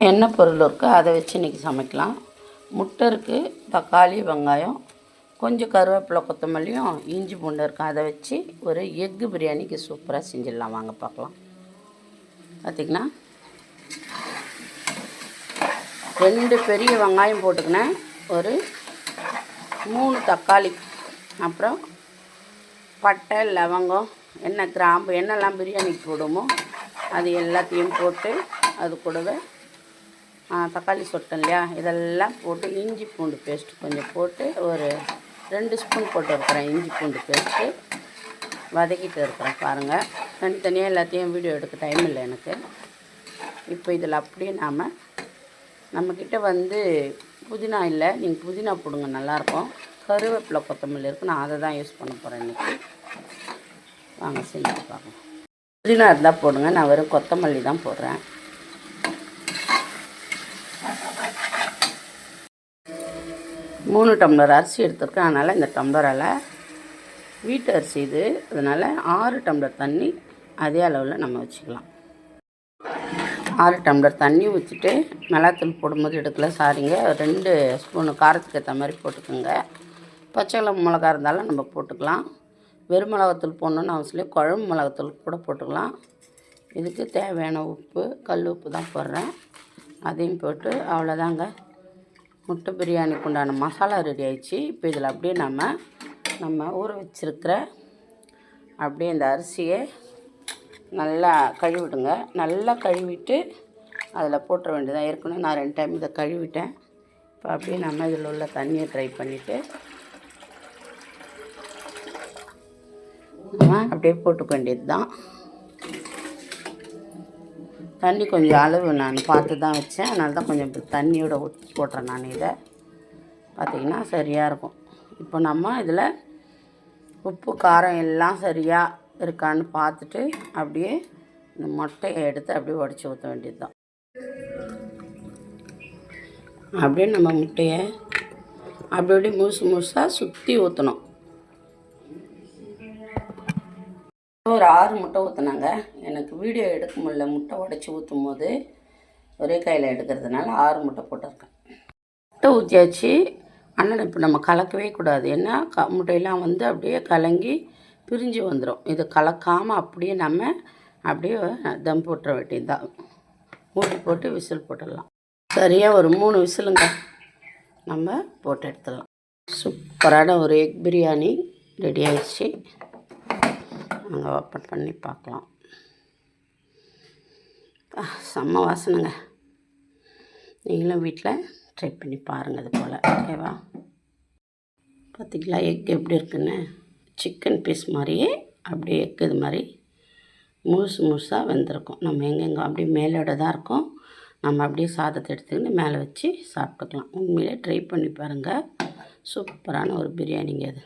என்ன பொருள் இருக்கோ அதை வச்சு இன்றைக்கி சமைக்கலாம். முட்டை இருக்குது தக்காளி வெங்காயம் கொஞ்சம் கருவேப்பிலை கொத்தமல்லியும் இஞ்சி பூண்டு இருக்கும் அதை வச்சு ஒரு எக்கு பிரியாணிக்கு சூப்பராக செஞ்சிடலாம். வாங்க பார்க்கலாம். பார்த்திங்கன்னா ரெண்டு பெரிய வெங்காயம் போட்டுக்கினேன். ஒரு மூணு தக்காளி அப்புறம் பட்டை லவங்கம் என்ன கிராம்பு என்னெல்லாம் பிரியாணிக்கு போடுமோ அது எல்லாத்தையும் போட்டு அது கூடவே தக்காளி சொட்டேன் இல்லையா? இதெல்லாம் போட்டு இஞ்சி பூண்டு பேஸ்ட்டு கொஞ்சம் போட்டு ஒரு ரெண்டு ஸ்பூன் போட்டு இருக்கிறேன் இஞ்சி பூண்டு பேஸ்ட்டு வதக்கிட்டு இருக்கிறேன் பாருங்கள் தனித்தனியாக எல்லாத்தையும் வீடியோ எடுக்க டைம் இல்லை எனக்கு. இப்போ இதில் அப்படியே நாம் நம்மக்கிட்ட வந்து புதினா இல்லை. நீங்கள் புதினா போடுங்க நல்லாயிருக்கும். கருவேப்பிலை கொத்தமல்லி இருக்குது நான் அதை தான் யூஸ் பண்ண போகிறேன் இன்றைக்கி வாங்க செஞ்சு பார்க்கலாம். புதினா இருந்தால் போடுங்க. நான் வெறும் கொத்தமல்லி தான் போடுறேன். மூணு டம்ளர் அரிசி எடுத்திருக்கேன். அதனால் இந்த டம்ளரால் வீட்டு அரிசி இது. அதனால் ஆறு டம்ளர் தண்ணி அதே அளவில் நம்ம வச்சுக்கலாம். ஆறு டம்ளர் தண்ணி ஊற்றிட்டு மிளகாத்தூள் போடும்போது எடுக்கல சாரிங்க. ரெண்டு ஸ்பூனு காரத்துக்கு ஏற்ற மாதிரி போட்டுக்கோங்க. பச்சை மிளகா இருந்தாலும் நம்ம போட்டுக்கலாம். வெறும் மிளகாத்தூள் போடணுன்னு அவசியம் இல்லை. குழம்பு மிளகாத்தூள் கூட போட்டுக்கலாம். இதுக்கு தேவையான உப்பு கல் உப்பு தான் போடுறேன். அதையும் போட்டு அவ்வளோதாங்க முட்டை பிரியாணிக்கு உண்டான மசாலா ரெடி ஆயிடுச்சு. இப்போ இதில் அப்படியே நம்ம நம்ம ஊற வச்சிருக்கிற அப்படியே இந்த அரிசியை நல்லா கழுவிடுங்க. நல்லா கழுவிட்டு அதில் போட்டுற வேண்டியதான் ஏற்கனவே நான் ரெண்டு டைம் இதை கழுவிட்டேன். இப்போ அப்படியே நம்ம இதில் உள்ள தண்ணியை ட்ரை பண்ணிவிட்டு நம்ம அப்படியே போட்டுக்க வேண்டியது தான் தண்ணி கொஞ்சம் அளவு நான் பார்த்து தான் வச்சேன். அதனால தான் கொஞ்சம் தண்ணியோட ஊற்றி போடுறேன் நான் இதை. பார்த்திங்கன்னா சரியாக இருக்கும். இப்போ நம்ம இதில் உப்பு காரம் எல்லாம் சரியாக இருக்கான்னு பார்த்துட்டு அப்படியே இந்த முட்டையை எடுத்து அப்படியே உடச்சி ஊற்ற வேண்டியது தான். அப்படியே நம்ம முட்டையை அப்படி அப்படியே முழுசு முழுசாக சுற்றி ஊற்றணும் ஒரு ஆறு முட்டை ஊற்றுனாங்க எனக்கு வீடியோ எடுக்க முடியல. முட்டை உடச்சி ஊற்றும் போது ஒரே கையில் எடுக்கிறதுனால ஆறு முட்டை போட்டிருக்கேன். முட்டை ஊற்றியாச்சு ஆனால் இப்போ நம்ம கலக்கவே கூடாது. ஏன்னா க முட்டையெல்லாம் வந்து அப்படியே கலங்கி பிரிஞ்சு வந்துடும் இது கலக்காமல் அப்படியே நம்ம அப்படியே தம் போட்டுற வேண்டியது தான் மூடி போட்டு விசில் போட்டுடலாம். சரியாக ஒரு மூணு விசிலுங்க. நம்ம போட்டு எடுத்துடலாம். சூப்பரான ஒரு எக் பிரியாணி ரெடி ஆயிடுச்சு. நாங்கள் ஓப்பன் பண்ணி பார்க்கலாம். செம்ம வாசனைங்க. நீங்களும் வீட்டில் ட்ரை பண்ணி பாருங்கள் அது போல் ஓகேவா பார்த்தீங்களா எக் எப்படி இருக்குன்னு? சிக்கன் பீஸ் மாதிரியே அப்படியே எக் இது மாதிரி முழுசு முழுசாக வெந்திருக்கும். நம்ம எங்கெங்கே அப்படியே மேலோட தான் இருக்கும். நம்ம அப்படியே சாதத்தை எடுத்துக்கிட்டு மேலே வச்சு சாப்பிட்டுக்கலாம். உண்மையிலே ட்ரை பண்ணி பாருங்கள் சூப்பரான ஒரு பிரியாணிங்க அது